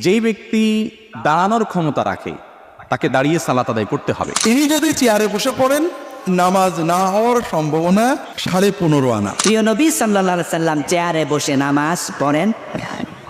যেই ব্যক্তি দাঁড়ানোর ক্ষমতা রাখে তাকে দাঁড়িয়ে সালাত আদায় করতে হবে। তিনি যদি চেয়ারে বসে পড়েন নামাজ না হওয়ার সম্ভাবনা সাড়ে পনেরো আনা। প্রিয় নবী সাল্লা সাল্লাম চেয়ারে বসে নামাজ পড়েন।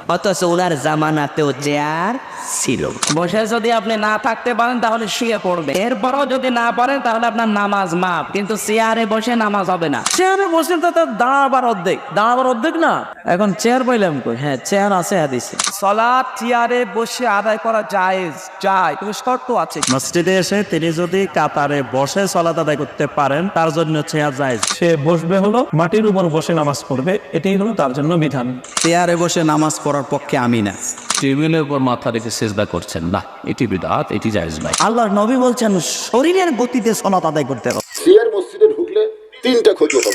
অথচ ওনার জামানাতেও চেয়ার ছিল। বসে যদি আপনি না থাকতে পারেন তাহলে শুয়ে পড়বে। এরপরও যদি না পারেন তাহলে আপনার নামাজ মাপ কিন্তু চেয়ারে বসে নামাজ হবে না। চেয়ারে বসে তো তার দাঁড়াবার অর্ধেক। দাঁড়াবার অর্ধেক না? এখন চেয়ার পাইলাম কই? হ্যাঁ চেয়ার আছে হাদিসে। সলাৎ চেয়ারে বসে আদায় করা জায়েজ যায়। কিন্তু শর্ত আছে। মসজিদে এসে তিনি যদি কাতারে বসে সলাত আদায় করতে পারেন তার জন্য চেয়ার যায় সে বসবে হলো মাটির উপর বসে নামাজ পড়বে। এটাই হলো তার জন্য বিধান। চেয়ারে বসে নামাজ পড়ার পক্ষে আমি না। টেবিলের উপর মাথা রেখে সেজদা করছেন। না এটি বিদাত এটি জায়েজ ভাই আল্লাহ নবী বলছেন শরীরের গতিতে সলাত আদায় করতে হবে। সিয়ার মসজিদে ঢুকলে তিনটা ক্ষতি হবে।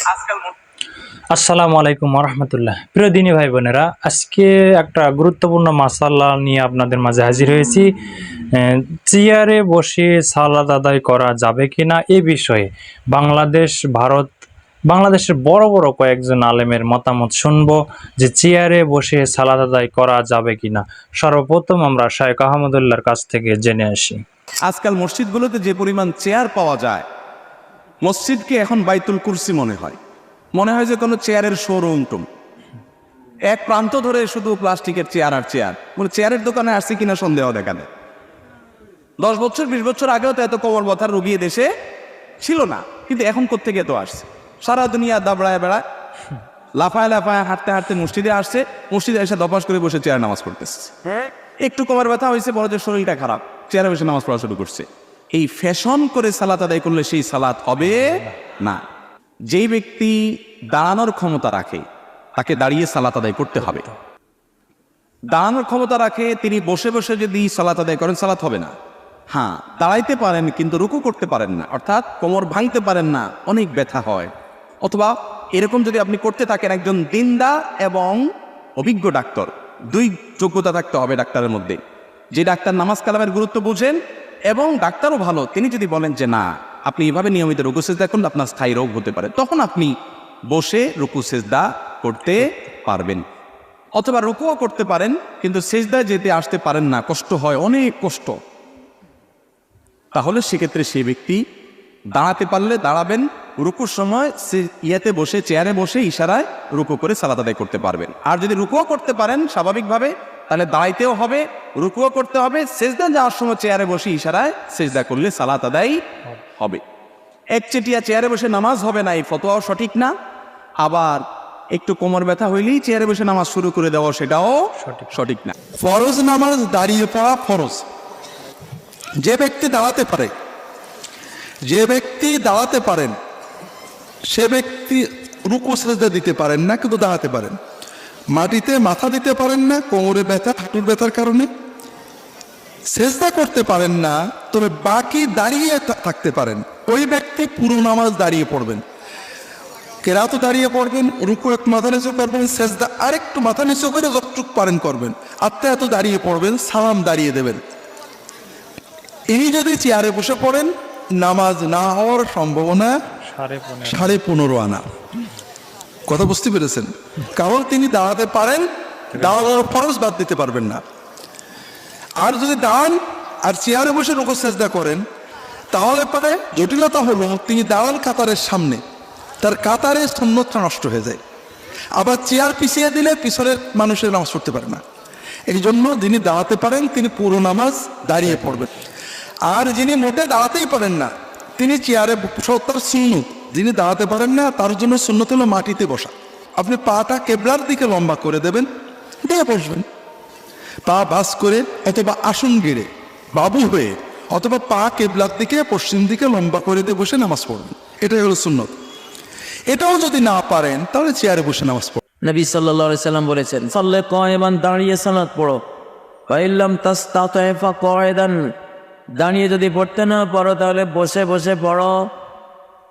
আসসালামু আলাইকুম রহমতুল্লাহ। প্রিয় দিনী ভাই বোনেরা আজকে একটা গুরুত্বপূর্ণ মাসাল্লা নিয়ে আপনাদের মাঝে হাজির হয়েছি। চেয়ারে বসে সালাদ আদায় করা যাবে কিনা এ বিষয়ে বাংলাদেশ ভারত বাংলাদেশের বড় বড় কয়েকজন আলেমের মতামত শুনব যে চেয়ারে বসে সালাদ আদায় করা যাবে কিনা। সর্বপ্রথম আমরা শায়েখ আহমদুল্লাহর কাছ থেকে জেনে আসি। আজকাল মসজিদগুলোতে যে পরিমাণ চেয়ার পাওয়া যায়, মসজিদকে এখন বাইতুল কুরসি মনে হয়। মনে হয় যে কোনো চেয়ারের শোরুম টুম। এক প্রান্ত ধরে শুধু প্লাস্টিকের চেয়ার আর চেয়ার। মানে চেয়ারের দোকানে আসছে কিনা সন্দেহ দেখানে দশ বছর, বিশ বছর আগেও তো এত কোমর ব্যথার রুগী দেশে ছিল না, কিন্তু এখন কোথেকে তো আসছে? সারা দুনিয়া দাবড়ায় বেড়ায়। লাফায় লাফায় হাঁটতে হাঁটতে মসজিদে আসছে মসজিদে এসে দপাস করে বসে চেয়ার নামাজ পড়তেছে। একটু কোমর ব্যথা হয়েছে বড় যে শরীরটা খারাপ। চেয়ারে বসে নামাজ পড়া শুরু করছে। এই ফ্যাশন করে সালাত আদায় করলে সেই সালাত হবে? না। যেই ব্যক্তি দাঁড়ানোর ক্ষমতা রাখে তাকে দাঁড়িয়ে সালাত আদায় করতে হবে। দাঁড়ানোর ক্ষমতা রাখে তিনি বসে বসে যদি সালাত আদায় করেন সালাত হবে না। হ্যাঁ দাঁড়াইতে পারেন কিন্তু রুকু করতে পারেন না। অর্থাৎ কোমর ভাঙতে পারেন না অনেক ব্যথা হয়। অথবা এরকম যদি আপনি করতে থাকেন একজন দিনদা এবং অভিজ্ঞ ডাক্তার, দুই যোগ্যতা থাকতে হবে ডাক্তারের মধ্যে। যে ডাক্তার নামাজ কালামের গুরুত্ব বুঝেন এবং ডাক্তারও ভালো, তিনি যদি বলেন যে না, আপনি এভাবে নিয়মিত রুকু সেজদা করলে আপনার স্থায়ী রোগ হতে পারে, তখন আপনি বসে রুকু সেজদা করতে পারবেন। অথবা রুকুও করতে পারেন, কিন্তু সেজদায় যেতে আসতে পারেন না, কষ্ট হয়, অনেক কষ্ট। তাহলে সেক্ষেত্রে সেই ব্যক্তি দাঁড়াতে পারলে দাঁড়াবেন রুকুর সময় সে ইয়াতে বসে চেয়ারে বসে ইশারায় রুকু করে সালাত আদায় করতে পারবেন। আর যদি রুকুও করতে পারেন স্বাভাবিকভাবে তাহলে দাঁড়াইতেও হবে রুকুও করতে হবে সেজদা যাওয়ার সময় চেয়ারে বসে ইশারায় সেজদা করলে সালাত আদায় হবে। একচেটিয়া চেয়ারে বসে নামাজ হবে না এই ফতোয়াও সঠিক না। আবার একটু কোমর ব্যথা হইলেই চেয়ারে বসে নামাজ শুরু করে দেওয়া সেটাও সঠিক না। ফরজ নামাজ দাঁড়িয়ে পড়া ফরজ। যে ব্যক্তি দাঁড়াতে পারে যে ব্যক্তি দাঁড়াতে পারেন, সে ব্যক্তি রুকু সেজদা দিতে পারেন না, কিন্তু দাঁড়াতে পারেন। মাটিতে মাথা দিতে পারেন না, কোমরে ব্যথা, হাঁটুর ব্যথার কারণে। সেজদা করতে পারেন না, তবে বাকি দাঁড়িয়ে থাকতে পারেন। ওই ব্যক্তি পুরো নামাজ দাঁড়িয়ে পড়বেন। কেরাতো দাঁড়িয়ে পড়বেন, রুকু এক মাথা নিচু করবেন, সেজদা আরেকটু মাথা নিচু করে যতটুক পারেন করবেন। আত্মা এত দাঁড়িয়ে পড়বেন, সালাম দাঁড়িয়ে দেবেন। ইনি যদি চেয়ারে বসে পড়েন নামাজ না হওয়ার সম্ভাবনা সাড়ে পনেরো। আনা। কথা বুঝতে পেরেছেন? কারণ তিনি দাঁড়াতে পারেন দাঁড়ানোর ফরজ বাদ দিতে পারবেন না। আর যদি দাঁড়ান আর চেয়ারে বসে রুকু সেজদা করেন তাহলে পরে জটিলতা হলো তিনি দাঁড়ান কাতারের সামনে। তার কাতারে সুন্নতটা নষ্ট হয়ে যায়। আবার চেয়ার পিছিয়ে দিলে পিছনের মানুষের নামাজ পড়তে পারে না। এই জন্য যিনি দাঁড়াতে পারেন তিনি পুরো নামাজ দাঁড়িয়ে পড়বেন। আর যিনি মোটে দাঁড়াতেই পারেন না, তিনি চেয়ারে সত্তর সুন্নত যিনি দাঁড়াতে পারেন না, তার জন্য সুন্নত হলো মাটিতে বসা। আপনি পাটা কেবলার দিকে লম্বা করে দেবেন, দিয়ে বসবেন। পা বাস করে অথবা আসন গেড়ে, বাবু হয়ে অথবা পা কেবলার দিকে, পশ্চিম দিকে লম্বা করে দিয়ে বসে নামাজ পড়বেন। এটাই হলো সুন্নত। এটাও যদি না পারেন, তাহলে চেয়ারে বসে নামাজ পড়বেন। নবী আলাইহি সাল্লাম বলেছেন, সাল্লে কয়মান দাঁড়িয়ে সালাত পড়ো। ফাইল্লাম তাস্তাতাইফা কয়দান দাঁড়িয়ে যদি পড়তে না পারো, তাহলে বসে বসে পড়ো।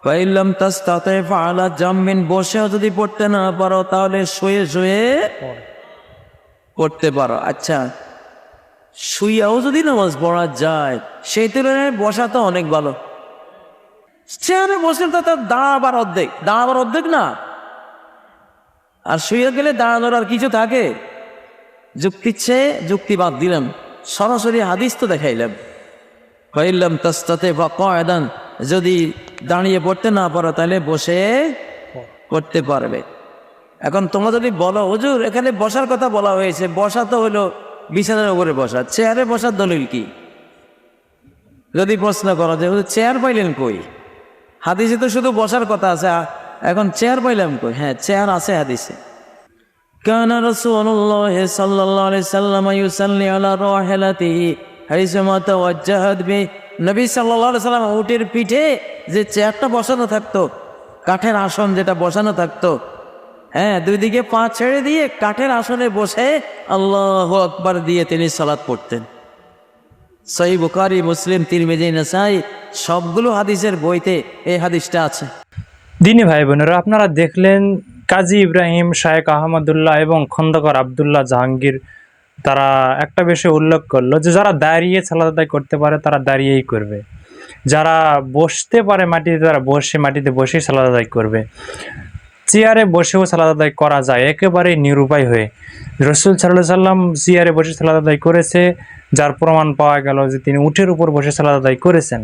ফাইল্লাম তাস্তাতাইফা আলা জাম্মিন বসেও যদি পড়তে না পারো, তাহলে শুয়ে শুয়ে পড়তে পারো। আচ্ছা শুইয়াও যদি নামাজ পড়া যায়, সেই তুলনায় বসা তো অনেক ভালো। চেয়ারে বসে তো তার দাঁড়াবার অর্ধেক দাঁড়াবার অর্ধেক না। আর শুয়ে গেলে দাঁড়ানোর আর কিছু থাকে? যুক্তিচ্ছে যুক্তি বাদ দিলাম। সরাসরি হাদিস তো দেখাইলাম। কইলাম তাস্তাতে বা কয়দান যদি দাঁড়িয়ে পড়তে না পারো, তাহলে বসে করতে পারবে। এখন তোমরা যদি বলো, হুজুর, এখানে বসার কথা বলা হয়েছে। বসা তো হলো বিছানার উপরে বসা। চেয়ারে বসার দলিল কি? যদি প্রশ্ন করো যে চেয়ার পাইলেন কই? হাদিসে তো শুধু বসার কথা আছে। এখন চেয়ার পাইলাম কই? হ্যাঁ চেয়ার আছে হাদিসে। কানা রসুল্লাহ সাল্লাহ সাল্লাম ইউসাল্লি আল্লাহ রহেলাতি নবী সাল্লা সাল্লাম উটের পিঠে যে চেয়ারটা বসানো থাকতো, কাঠের আসন যেটা বসানো থাকতো হ্যাঁ দুই দিকে পা ছেড়ে দিয়ে কাঠের আসনে বসে আল্লাহ আকবার দিয়ে তিনি সালাদ পড়তেন। সই বুকারি মুসলিম, তিরমেজি, নাসাই, সবগুলো হাদিসের বইতে এই হাদিসটা আছে। দিনী ভাই বোনেরা, আপনারা দেখলেন কাজী ইব্রাহিম শায়েক আহমদুল্লাহ এবং খন্দকর আবদুল্লাহ জাহাঙ্গীর তারা একটা বিষয় উল্লেখ করল যে যারা দাঁড়িয়ে সালাদ আদায় করতে পারে, তারা দাঁড়িয়েই করবে। যারা বসতে পারে মাটিতে, তারা বসে মাটিতে বসেই সালাদ আদায় করবে। চেয়ারে বসেও সালাদ আদায় করা যায় একেবারে নিরুপায় হয়ে। রসুল সাল্লাহ সাল্লাম চেয়ারে বসে সালাদ আদায় করেছে, যার প্রমাণ পাওয়া গেল যে তিনি উঠের উপর বসে সালাদ আদায় করেছেন।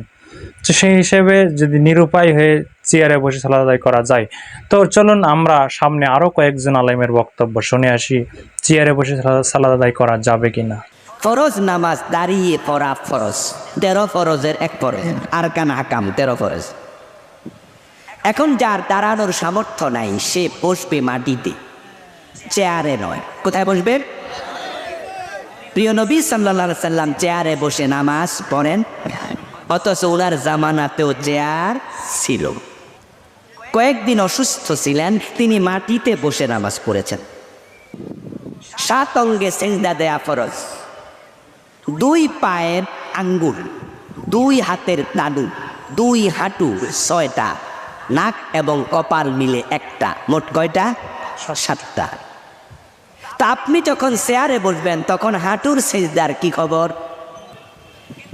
তো সেই হিসেবে যদি নিরুপায় হয়ে চেয়ারে বসে সালাদ আদায় করা যায়, তো চলুন আমরা সামনে আরও কয়েকজন আলেমের বক্তব্য শুনে আসি। চেয়ারে বসে সালাদ- আদায় করা যাবে কিনা? ফরজ নামাজ দাঁড়িয়ে পড়া ফরজ, তেরো ফরজের এক ফরজ, আর কান হাকাম তেরো ফরজ। এখন যার দাঁড়ানোর সামর্থ্য নাই, সে বসবে মাটিতে, চেয়ারে নয়। কোথায় বসবে? প্রিয় নবী সাল্লা সাল্লাম চেয়ারে বসে নামাজ পড়েন, অথচ ওনার জামানাতেও চেয়ার ছিল। কয়েকদিন অসুস্থ ছিলেন, তিনি মাটিতে বসে নামাজ পড়েছেন। সাত অঙ্গে সেজদা দেয়া ফরজ। দুই পায়ের আঙ্গুল, দুই হাতের তালু দুই হাঁটু ছয়টা, নাক এবং কপাল মিলে একটা। মোট কয়টা? সাতটা। তা আপনি যখন চেয়ারে বসবেন, তখন হাঁটুর সেজদার কি খবর?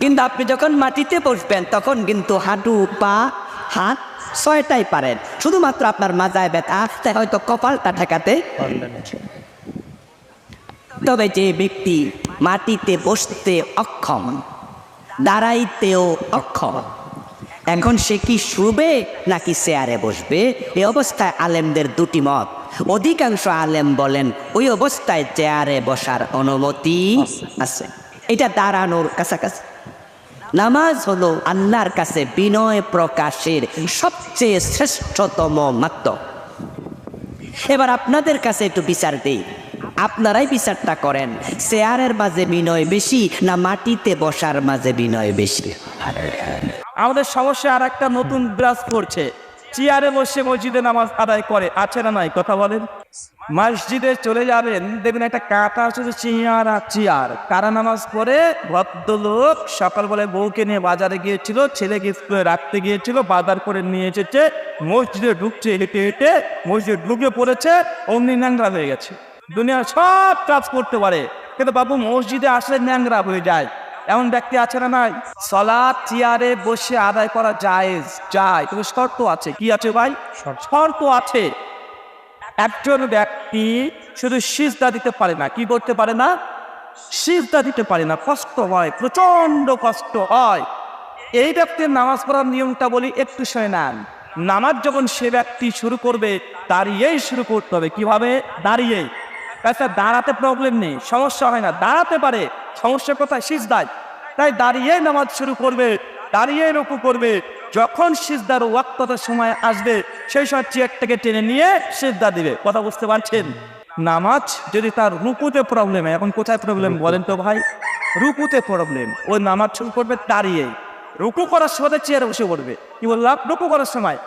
কিন্তু আপনি যখন মাটিতে বসবেন, তখন কিন্তু হাঁটু, পা, হাত ছয়টাই পারেন। শুধুমাত্র আপনার মাজায় ব্যথা হয়তো কপালটা ঠেকাতে তবে যে ব্যক্তি মাটিতে বসতে অক্ষম দাঁড়াইতেও অক্ষম এখন সে কি শুবে নাকি চেয়ারে বসবে? এই অবস্থায় আলেমদের দুটি মত। অধিকাংশ আলেম বলেন ওই অবস্থায় চেয়ারে বসার অনুমতি আছে। এটা দাঁড়ানোর কাছাকাছি। নামাজ হলো আল্লাহর কাছে বিনয় প্রকাশের সবচেয়ে শ্রেষ্ঠতম মাত্র। এবার আপনাদের কাছে একটু বিচার দেই। আপনারাই বিচারটা করেন। চেয়ারের মাঝে বিনয় বেশি না মাটিতে বসার মাঝে বিনয় বেশি? আমাদের সমস্যা আর একটা নতুন বিরাজ করছে। চেয়ারে বসে মসজিদে নামাজ আদায় করে, আছে না নাই? কথা বলেন। মসজিদে চলে যাবেন, দেখবেন একটা কাটা যে চেয়ার আর চেয়ার। কারা নামাজ পড়ে? ভদ্রলোক সকালবেলায় বউকে নিয়ে বাজারে গিয়েছিল, ছেলেকে স্কুলে রাখতে গিয়েছিল, বাজার করে নিয়ে এসেছে। মসজিদে ঢুকছে, হেঁটে হেঁটে মসজিদে ঢুকে পড়েছে, অমনি ন্যাংরা হয়ে গেছে। দুনিয়ার সব কাজ করতে পারে। কিন্তু বাবু মসজিদে আসলে ন্যাংরা হয়ে যায়। এমন ব্যক্তি আছে না নাই? সলাৎ চেয়ারে বসে আদায় করা জায়েজ। যায়। তবে শর্ত আছে। কি আছে ভাই? শর্ত। আছে। একজন ব্যক্তি শুধু সিজদা দিতে পারে না। কি করতে পারে না? সিজদা দিতে পারে না। কষ্ট হয়। প্রচণ্ড কষ্ট হয়। এই ব্যক্তির নামাজ পড়ার নিয়মটা বলি একটু শুনে নেন। নামাজ যখন সে ব্যক্তি শুরু করবে দাঁড়িয়েই শুরু করতে হবে। কীভাবে? দাঁড়িয়ে আচ্ছা দাঁড়াতে প্রবলেম নেই সমস্যা হয় না। দাঁড়াতে পারে সমস্যা কোথায় সিজদায়। তাই দাঁড়িয়ে নামাজ শুরু করবে দাঁড়িয়ে রুকু করবে। যখন সিজদার ওয়াক্ততার সময় আসবে সেই সময় চেয়ারটাকে টেনে নিয়ে সিজদা দিবে। কথা বুঝতে পারছেন? নামাজ যদি তার রুকুতে প্রবলেম হয় এখন কোথায় প্রবলেম বলেন তো ভাই? রুকুতে প্রবলেম ওই নামাজ শুরু করবে দাঁড়িয়ে। রুকু করার সময় চেয়ারে বসে পড়বে। কি বললাম? রুকু করার সময়।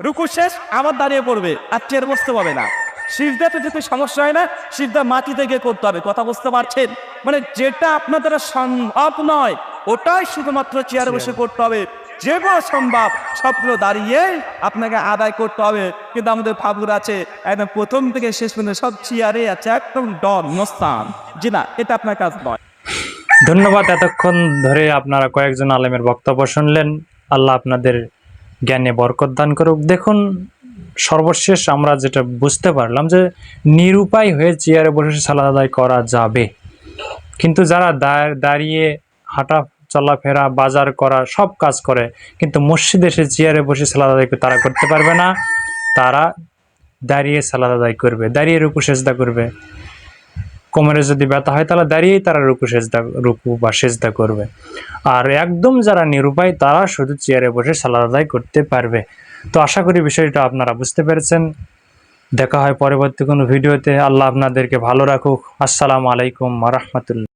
রুকু শেষ আবার দাঁড়িয়ে পড়বে। আর চেয়ার বসতে পাবে না। সিজদাতে যেতে সমস্যা হয় না সিজদা মাটিতে গিয়ে করতে হবে কথা বুঝতে পারছেন? মানে যেটা আপনার দ্বারা সম্ভব নয় ওটাই শুধুমাত্র চেয়ারে বসে করতে হবে। যে যেগুলো সম্ভব সবগুলো দাঁড়িয়ে আপনাকে আদায় করতে হবে। কিন্তু আমাদের ফাগুর আছে একদম প্রথম থেকে শেষ পর্যন্ত সব চেয়ারে আছে একদম ডন মস্তান। জি না এটা আপনার কাজ নয়। ধন্যবাদ এতক্ষণ ধরে আপনারা কয়েকজন আলেমের বক্তব্য শুনলেন। আল্লাহ আপনাদের জ্ঞানে বরকত দান করুক। দেখুন সর্বশেষ আমরা যেটা বুঝতে পারলাম যে নিরুপায় হয়ে চেয়ারে বসে সালাদ আদায় করা যাবে। কিন্তু যারা দাঁড়িয়ে হাঁটা চলাফেরা, বাজার করা, সব কাজ করে, কিন্তু মসজিদে এসে চেয়ারে বসে সালাদ আদায় তারা করতে পারবে না, তারা দাঁড়িয়ে সালাদ আদায় করবে, দাঁড়িয়ে রুকু সেজদা করবে। কোমরে যদি ব্যথা হয় তাহলে দাঁড়িয়েই তারা রুকু সেজদা, রুকু বা সেজদা করবে। আর একদম যারা নিরুপায় তারা শুধু চেয়ারে বসে সালাদ আদায় করতে পারবে। তো আশা করি বিষয়টা আপনারা বুঝতে পেরেছেন। দেখা হয় পরবর্তী কোনো ভিডিওতে। আল্লাহ আপনাদেরকে ভালো রাখুক। আসসালামু আলাইকুম রহমতুল্লাহ।